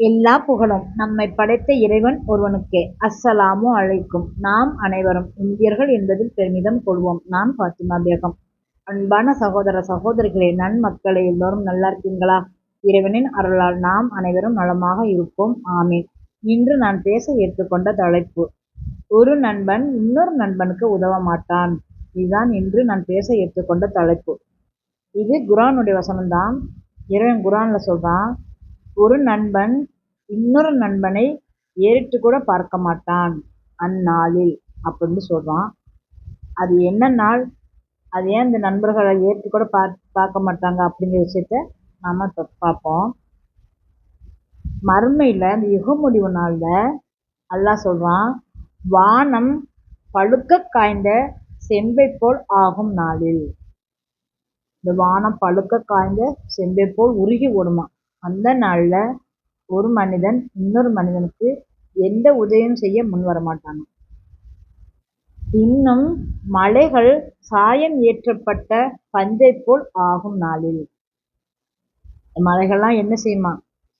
எல்லா புகழும் நம்மை படைத்த இறைவன் ஒருவனுக்கே. அஸ்ஸலாமு அழைக்கும் நாம் அனைவரும் இந்தியர்கள் என்பதில் பெருமிதம் கொள்வோம். நான் பாத்திமா பேகம். அன்பான சகோதர சகோதரிகளே நன்மக்களே எல்லோரும் நல்லா இருக்கீங்களா? இறைவனின் அருளால் நாம் அனைவரும் நலமாக இருப்போம். ஆமீன். இன்று நான் பேச ஏற்றுக்கொண்ட தலைப்பு ஒரு நண்பன் இன்னொரு நண்பனுக்கு உதவ மாட்டான். இதுதான் இன்று நான் பேச ஏற்றுக்கொண்ட தலைப்பு. இது குரானுடைய வசனம்தான். இறைவன் குரான்ல சொல்றான் ஒரு நண்பன் இன்னொரு நண்பனை ஏறிட்டு கூட பார்க்க மாட்டான். அந்நாளில் அப்படின்னு சொல்கிறான் அது என்ன நாள்? அது ஏன் இந்த நண்பர்களை ஏற்று கூட பார் பார்க்க மாட்டாங்க அப்படிங்கிற விஷயத்த நாம் இப்ப பார்ப்போம். மறுமையில் இந்த யுக முடிவு நாளில் அல்லாஹ் சொல்கிறான் வானம் பழுக்க காய்ந்த செம்பை போல் ஆகும் நாளில். இந்த வானம் பழுக்க காய்ந்த செம்பை போல் உருகி ஓடுமா அந்த நாளில் ஒரு மனிதன் இன்னொரு மனிதனுக்கு எந்த உதவியும் செய்ய முன் வர மாட்டாங்க இன்னும் மலைகள் சாயம் ஏற்றப்பட்ட பஞ்சை போல் ஆகும் நாளில். மலைகள்லாம் என்ன செய்யுமா?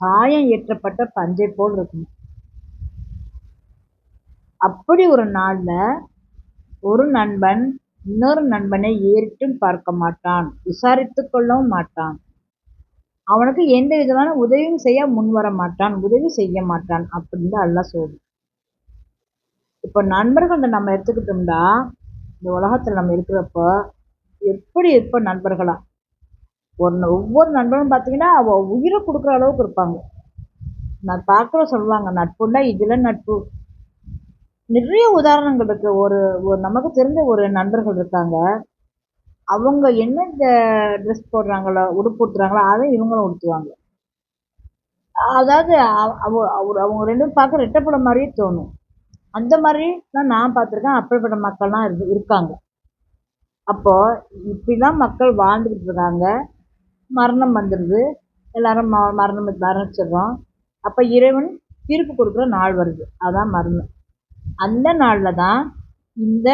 சாயம் ஏற்றப்பட்ட பஞ்சை போல் இருக்கும். அப்படி ஒரு நாள்ல ஒரு நண்பன் இன்னொரு நண்பனை ஏறிட்டும் பார்க்க மாட்டான். விசாரித்து கொள்ளவும் மாட்டான். அவனுக்கு எந்த விதமான உதவியும் செய்ய முன் வர மாட்டான் உதவி செய்ய மாட்டான் அப்படின்னு அல்லாஹ் சொல்லுது இப்போ நண்பர்கள் நம்ம எடுத்துக்கிட்டோம்னா இந்த உலகத்தில் நம்ம இருக்கிறப்போ எப்படி இருப்ப நண்பர்களா? ஒரு ஒவ்வொரு நண்பரும் பார்த்தீங்கன்னா அவ உயிரை கொடுக்குற அளவுக்கு இருப்பாங்க. நான் பார்க்குற சொல்லுவாங்க நட்புண்டா இதில் நட்பு. நிறைய உதாரணங்கள் இருக்கு. ஒரு ஒரு நமக்கு தெரிஞ்ச ஒரு நண்பர்கள் இருக்காங்க. அவங்க என்ன ட்ரெஸ் போடுறாங்களோ உடுப்பு உடுத்துறாங்களோ அதை இவங்களும் உடுத்துவாங்க. அதாவது அவர் அவங்க ரெண்டும் பார்க்க ரெட்டப்படம் மாதிரியே தோணும். அந்த மாதிரி தான் நான் பார்த்துருக்கேன். அப்படிப்பட்ட மக்கள்லாம் இரு இருக்காங்க. அப்போது இப்படிலாம் மக்கள் வாழ்ந்துக்கிட்டு இருக்காங்க. மரணம் வந்துடுது. எல்லாரும் ம மரணம் மரணிச்சிடுறோம். அப்போ இறைவன் தீர்ப்பு கொடுக்குற நாள் வருது. அதுதான் மரணம். அந்த நாளில் தான் இந்த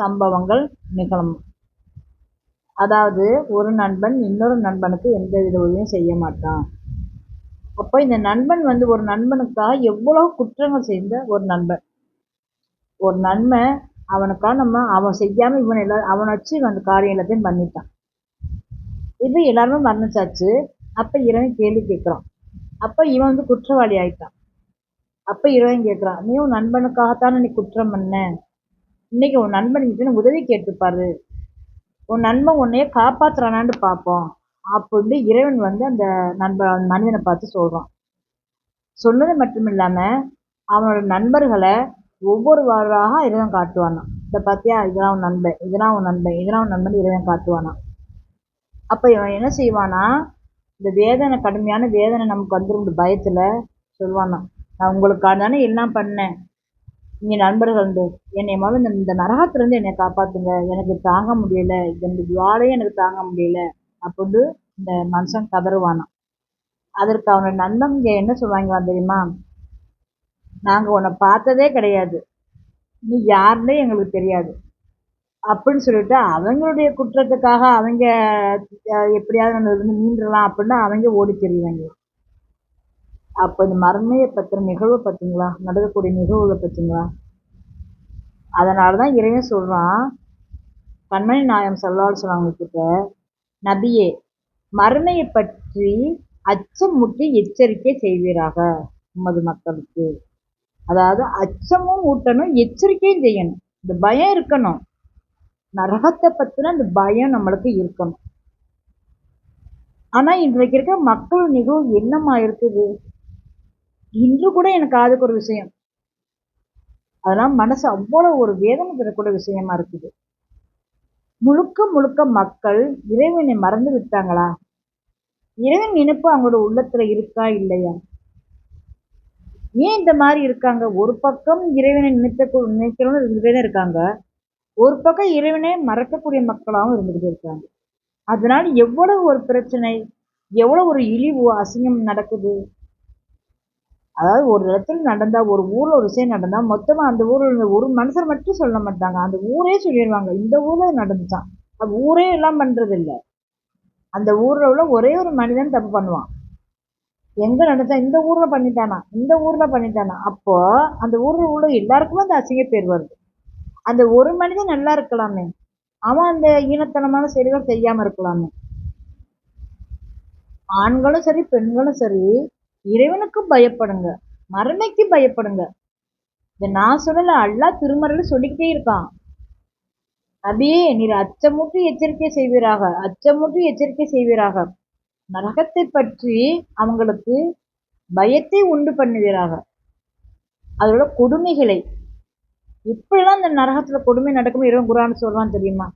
சம்பவங்கள் நிகழும். அதாவது ஒரு நண்பன் இன்னொரு நண்பனுக்கு எந்த வித உதவியும் செய்ய மாட்டான். அப்போ இந்த நண்பன் வந்து ஒரு நண்பனுக்காக எவ்வளோ குற்றங்கள் செய்த ஒரு நண்பன். ஒரு நன்மை அவனுக்காக நம்ம அவன் செய்யாமல் இவன் எல்லா அவனை வச்சு அந்த காரியம் எல்லாத்தையும் பண்ணிட்டான். இது எல்லாருமே மரணிச்சாச்சு அப்போ இறைவன் கேள்வி கேட்குறான். அப்போ இவன் வந்து குற்றவாளி ஆயிட்டான். அப்போ இறைவன் கேட்குறான் நீ உன் நண்பனுக்காகத்தானே நீ குற்றம் பண்ண? இன்னைக்கு உன் நண்பன் கிட்ட உதவி கேட்டுப்பாரு உன் நண்பன் உன்னைய காப்பாத்துறானான்னு பார்ப்போம். அப்படின்னு இறைவன் வந்து அந்த நண்பன் மனிதனை பார்த்து சொல்றான். சொன்னது மட்டும் இல்லாம அவனோட நண்பர்களை ஒவ்வொரு வாராக இறைவன் காட்டுவானான். இதை பார்த்தியா? இதெல்லாம் உன் நண்பன் இதெல்லாம் உன் நண்பன் இதெல்லாம் உன் நண்பன் இறைவன் காட்டுவானான். அப்ப இவன் என்ன செய்வானா? இந்த வேதனை கடுமையான வேதனை நமக்கு வந்துடும் பயத்துல சொல்லுவானா நான் உங்களுக்காக தானே எல்லாம் பண்ணேன். நீங்க நண்பர்கள் உண்டு என்னை முதல்ல இந்த இந்த நரகத்திலேருந்து என்னை காப்பாத்துங்க. எனக்கு தாங்க முடியல. இந்த ஜுவாலையும் எனக்கு தாங்க முடியல. அப்படின்னு இந்த மனுஷன் கதறுவானாம். அதற்கு அவனோட நண்பங்க என்ன சொல்லுவாங்க தெரியுமா? நாங்கள் உன்னை பார்த்ததே கிடையாது. நீ யாருன்னே எங்களுக்கு தெரியாது. அப்படின்னு சொல்லிட்டு அவங்களுடைய குற்றத்துக்காக அவங்க எப்படியாவது நம்ம இருந்து மீண்டுடலாம் அப்படின்னு அவங்க ஓடி தெரியுவாங்க அப்போ இந்த மர்மையை பற்றின நிகழ்வை பார்த்தீங்களா? நடக்கக்கூடிய நிகழ்வுகளை பார்த்தீங்களா? அதனால தான் இறைவன் சொல்கிறான் கண்மணி நாயம் சொல்லால் சொன்னாங்க கிட்ட நபியே மறுமையை பற்றி அச்சம் எச்சரிக்கை செய்வீராக உமது மக்களுக்கு. அதாவது அச்சமும் ஊட்டணும் எச்சரிக்கையும் செய்யணும். இந்த பயம் இருக்கணும். நரகத்தை பற்றின அந்த பயம் நம்மளுக்கு இருக்கணும். ஆனால் இன்றைக்கு இருக்க மக்கள் நிகழ்வு என்னமா இருக்குது? இன்று கூட எனக்கு அதுக்கு ஒரு விஷயம். அதெல்லாம் மனசு அவ்வளவு ஒரு வேதனை தரக்கூடிய விஷயமா இருக்குது. முழுக்க முழுக்க மக்கள் இறைவனை மறந்து விட்டாங்களா? இறைவன் நினைப்பு அவங்களோட உள்ளத்துல இருக்கா இல்லையா? ஏன் இந்த மாதிரி இருக்காங்க? ஒரு பக்கம் இறைவனை நினைத்த நினைக்கிறவங்க இருந்துகிட்டே தான் இருக்காங்க. ஒரு பக்கம் இறைவனை மறக்கக்கூடிய மக்களாகவும் இருந்துகிட்டே இருக்காங்க. அதனால எவ்வளவு ஒரு பிரச்சனை எவ்வளவு ஒரு இழிவு அசிங்கம் நடக்குது? அதாவது ஒரு இடத்துல நடந்தா ஒரு ஊர்ல ஒரு விஷயம் நடந்தால் மொத்தமாக அந்த ஊர்ல ஒரு மனுஷர் மட்டும் சொல்ல மாட்டாங்க. அந்த ஊரே சொல்லிடுவாங்க இந்த ஊரில் நடந்துச்சான் அது ஊரே எல்லாம் பண்ணுறதில்ல அந்த ஊர்ல உள்ள ஒரே ஒரு மனிதன் தப்பு பண்ணுவான். எங்க நடந்தா இந்த ஊர்ல பண்ணிட்டானா? இந்த ஊர்ல பண்ணிட்டானா? அப்போ அந்த ஊரில் உள்ள எல்லாருக்குமே அந்த அசிங்க பேர் வருது. அந்த ஒரு மனிதன் நல்லா இருக்கலாமே. அவன் அந்த ஈனத்தனமான செயல்கள் செய்யாமல் இருக்கலாமே. ஆண்களும் சரி பெண்களும் சரி இறைவனுக்கு பயப்படுங்க. மறுமைக்கு பயப்படுங்க. இதை நான் சொல்லல அல்லாஹ் திருமறையில சொல்லிக்கிட்டே இருக்கான். நபியே நீர் அச்சமூட்டி எச்சரிக்கை செய்வீராக. அச்சமூட்டி எச்சரிக்கை செய்வீராக. நரகத்தை பற்றி அவங்களுக்கு பயத்தை உண்டு பண்ணுவீராக. அதோட கொடுமைகளை. இப்படிலாம் இந்த நரகத்துல கொடுமை நடக்கும் இறைவன் குரான் சொல்றான் தெரியுமா?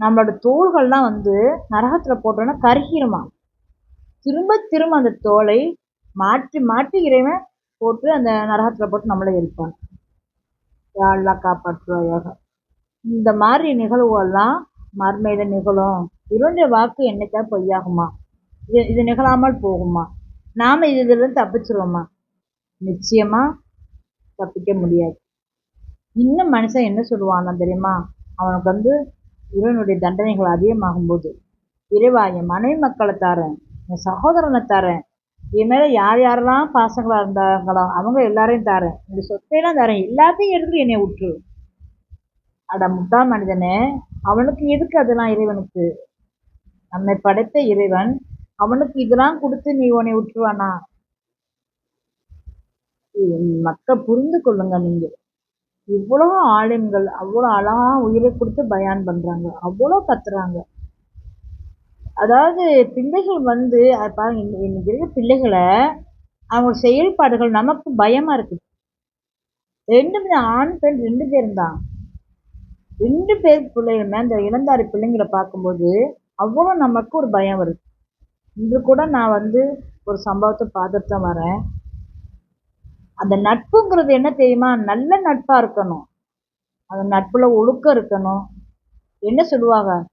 நம்மளோட தோள்கள்லாம் வந்து நரகத்துல போட்டோன்னா கருகிருமா? திரும்ப திரும்ப அந்த தோலை மாற்றி மாற்றி இறைவன் போட்டு அந்த நரகத்தில் போட்டு நம்மளை இருப்பான் யாழ்லா காப்பாற்றுவாயாக இந்த மாதிரி நிகழ்வுகள்லாம் மறுமையில நிகழும். இவருடைய வாக்கு என்னைக்கா பொய்யாகுமா? இது இது நிகழாமல் போகுமா? நாம் இதிலிருந்து தப்பிச்சிருவோமா? நிச்சயமாக தப்பிக்க முடியாது. இன்னும் மனுஷன் என்ன சொல்லுவானா தெரியுமா? அவனுக்கு வந்து இவனுடைய தண்டனைகள் அதிகமாகும்போது இறைவா என் மனைவி மக்களை தாரேன். என் சகோதரனை தரேன். என் மேல யார் யாரெல்லாம் பாசங்களாக இருந்தாங்களோ அவங்க எல்லாரையும் தரேன். இந்த சொத்தையெல்லாம் தரேன். எல்லாத்தையும் எடுத்து என்னை விட்டுரு. அட முட்டா மனிதனே அவனுக்கு எதுக்கு அதெல்லாம் இறைவனுக்கு? நம்மை படைத்த இறைவன் அவனுக்கு இதெல்லாம் கொடுத்து நீ உன்னை விட்டுருவானா? மக்கள் புரிந்து கொள்ளுங்க நீங்க. இவ்வளவு ஆளுங்கள் அவ்வளோ அழகா உயிரை கொடுத்து பயான் பண்றாங்க. அவ்வளோ கத்துறாங்க. அதாவது பிள்ளைகள் வந்து அது பாருங்க இன்ன- இன்னைக்கு இருக்க பிள்ளைகளை அவங்க செயல்பாடுகள் நமக்கு பயமா இருக்கு. ரெண்டுமே ஆண் பெண் ரெண்டு பேரும் தான். ரெண்டு பேர் பிள்ளைகளுமே அந்த இளந்தாரி பிள்ளைங்களை பார்க்கும்போது அவ்வளோ நமக்கு ஒரு பயம் வருது. இன்று கூட நான் வந்து ஒரு சம்பவத்தை பார்த்துட்டு தான் வரேன். அந்த நட்புங்கிறது என்ன தெரியுமா? நல்ல நட்பா இருக்கணும். அந்த நட்புல ஒழுக்கம் இருக்கணும். என்ன சொல்லுவாங்க?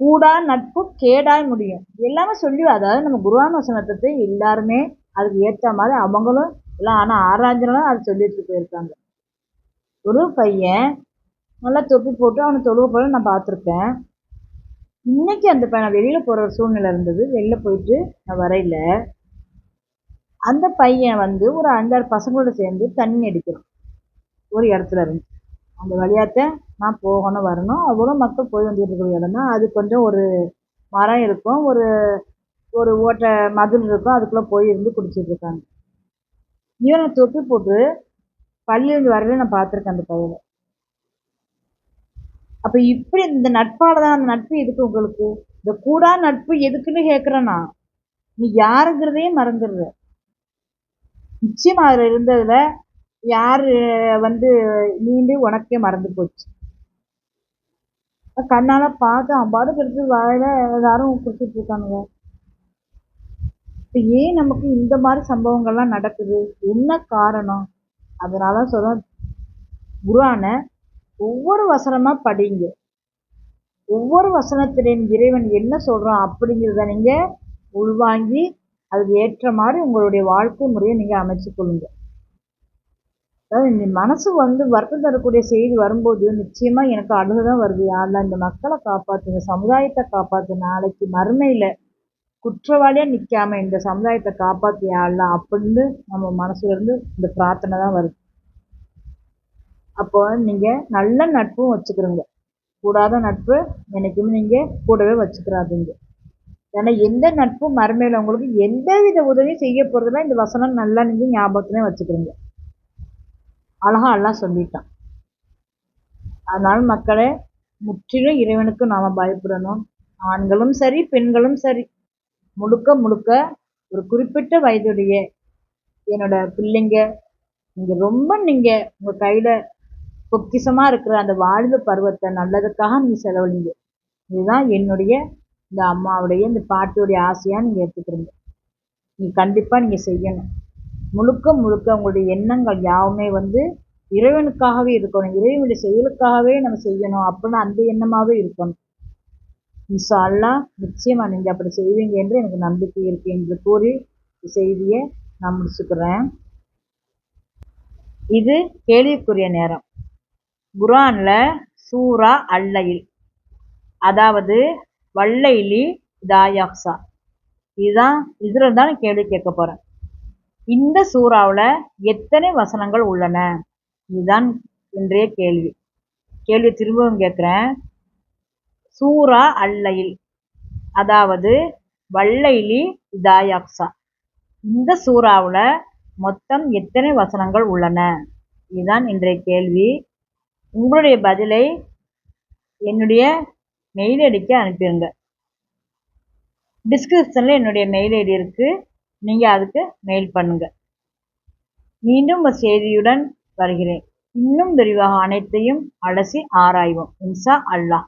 கூடா நட்பு கேடாய் முடியும். எல்லாமே சொல்லி அதாவது நம்ம குருவான வசனத்தை எல்லாருமே அதுக்கு ஏற்ற மாதிரி அவங்களும் எல்லாம் ஆனால் ஆராய்ஞ்சனாலும் அது சொல்லிட்டு போயிருக்காங்க. ஒரு பையன் நல்லா தொப்பி போட்டு அவனை தொழுவ போல நான் பார்த்துருக்கேன். இன்னைக்கு அந்த பையன் வெளியில் போகிற சூழ்நிலை இருந்தது. வெளில போயிட்டு நான் வரையில அந்த பையன் வந்து ஒரு அஞ்சாறு பசங்களோட சேர்ந்து தண்ணி அடிக்கிறான். ஒரு இடத்துல இருந்து. அந்த வழியாத்த நான் போகணும் வரணும். அவ்வளோ மக்கள் போய் வந்துட்டு இருக்கிற இடம் தான் அது கொஞ்சம் ஒரு மரம் இருக்கும் ஒரு ஒரு ஓட்டை மதில் இருக்கும் அதுக்குள்ளே போய் இருந்து குடிச்சிட்டு இருக்காங்க. இவனை தொப்பி போட்டு பள்ளியிலிருந்து வரவே நான் பார்த்துருக்கேன் அந்த பையனை. அப்போ இப்படி இந்த நட்பால் தான் அந்த நட்பு எதுக்கு உங்களுக்கு? இந்த கூடா நட்பு எதுக்குன்னு கேட்குறேன்னா நீ யாருங்கிறதையே மறந்துடுற. நிச்சயமாக அதில் இருந்ததில் யார் வந்து நீண்டு உனக்கே மறந்து போச்சு. கண்ணால் பார்த்து அவன் பாட்டுக்கு எடுத்து வாயில எல்லாரும் குடிச்சிட்டு இருக்கானுங்க. ஏன் நமக்கு இந்த மாதிரி சம்பவங்கள்லாம் நடக்குது? என்ன காரணம்? அதனால சொல்கிறேன் குரானை ஒவ்வொரு வசனமாக படிங்க. ஒவ்வொரு வசனத்திலையும் இறைவன் என்ன சொல்கிறான் அப்படிங்கிறத நீங்கள் உள்வாங்கி அதுக்கு ஏற்ற மாதிரி உங்களுடைய வாழ்க்கை முறையை நீங்கள் அமைச்சு கொள்ளுங்கள் அதாவது இந்த மனசு வந்து வருத்தம் தரக்கூடிய செய்தி வரும்போது நிச்சயமாக எனக்கு அழுகுதான் வருது. யாரெல்லாம் இந்த மக்களை காப்பாற்றுங்க சமுதாயத்தை காப்பாற்று நாளைக்கு மறுமையில் குற்றவாளியாக நிற்காம இந்த சமுதாயத்தை காப்பாற்றி யாரெல்லாம் அப்படின்னு நம்ம மனசுலேருந்து இந்த பிரார்த்தனை தான் வருது. அப்போ நீங்கள் நல்ல நட்பும் வச்சுக்கிறோங்க. கூடாத நட்பு என்னைக்குமே நீங்கள் கூடவே வச்சுக்கிறாதுங்க. ஏன்னா எந்த நட்பும் மறுமையில் உங்களுக்கு எந்த வித உதவியும் செய்ய போகிறதுனா இந்த வசனம் நல்லா நீங்கள் ஞாபகத்துலேயே வச்சுக்கிறீங்க. அழகா எல்லாம் சொல்லிட்டான். அதனால் மக்களே முற்றிலும் இறைவனுக்கு நாம் பயப்படணும். ஆண்களும் சரி பெண்களும் சரி. முழுக்க முழுக்க ஒரு குறிப்பிட்ட வயதுடைய என்னோட பிள்ளைங்க நீங்கள் ரொம்ப நீங்கள் உங்கள் கையில் பொக்கிசமாக இருக்கிற அந்த வாழ்வு பருவத்தை நல்லதுக்காக நீங்கள் செலவழிங்க. இதுதான் என்னுடைய இந்த அம்மாவுடைய இந்த பாட்டியுடைய ஆசையாக நீங்கள் எடுத்துக்கிறீங்க நீங்கள் கண்டிப்பாக நீங்கள் செய்யணும். முழுக்க முழுக்க உங்களுடைய எண்ணங்கள் யாவுமே வந்து இறைவனுக்காகவே இருக்கணும். இறைவனுடைய செயலுக்காகவே நம்ம செய்யணும். அப்படின்னு அந்த எண்ணமாகவே இருக்கணும். இன்ஷா அல்லாஹ் நிச்சயமாக நீங்கள் அப்படி செய்வீங்க என்று எனக்கு நம்பிக்கை இருக்கு என்று கூறி செய்தியை நான் முடிச்சுக்கிறேன். இது கேள்விக்குரிய நேரம். குரானில் சூரா அல்லையில் அதாவது வல்லைலி தாயாக்சா இதுதான் இதில் தான் கேள்வி கேட்க போகிறேன் இந்த சூறாவில் எத்தனை வசனங்கள் உள்ளன? இதுதான் இன்றைய கேள்வி. கேள்வி திரும்பவும் கேட்குறேன். சூரா அல்லையில் அதாவது வல்லைலி இதாயாக்சா. இந்த சூறாவில் மொத்தம் எத்தனை வசனங்கள் உள்ளன? இதுதான் இன்றைய கேள்வி. உங்களுடைய பதிலை என்னுடைய மெயில் ஐடிக்கு அனுப்பிடுங்க. டிஸ்கிரிப்ஷனில் என்னுடைய மெயில் ஐடி இருக்குது நீங்கள் அதுக்கு மெயில் பண்ணுங்கள் மீண்டும் ஒரு செய்தியுடன் வருகிறேன். இன்னும் விரிவாக அனைத்தையும் அலசி ஆராய்வோம். இன்ஷா அல்லாஹ்.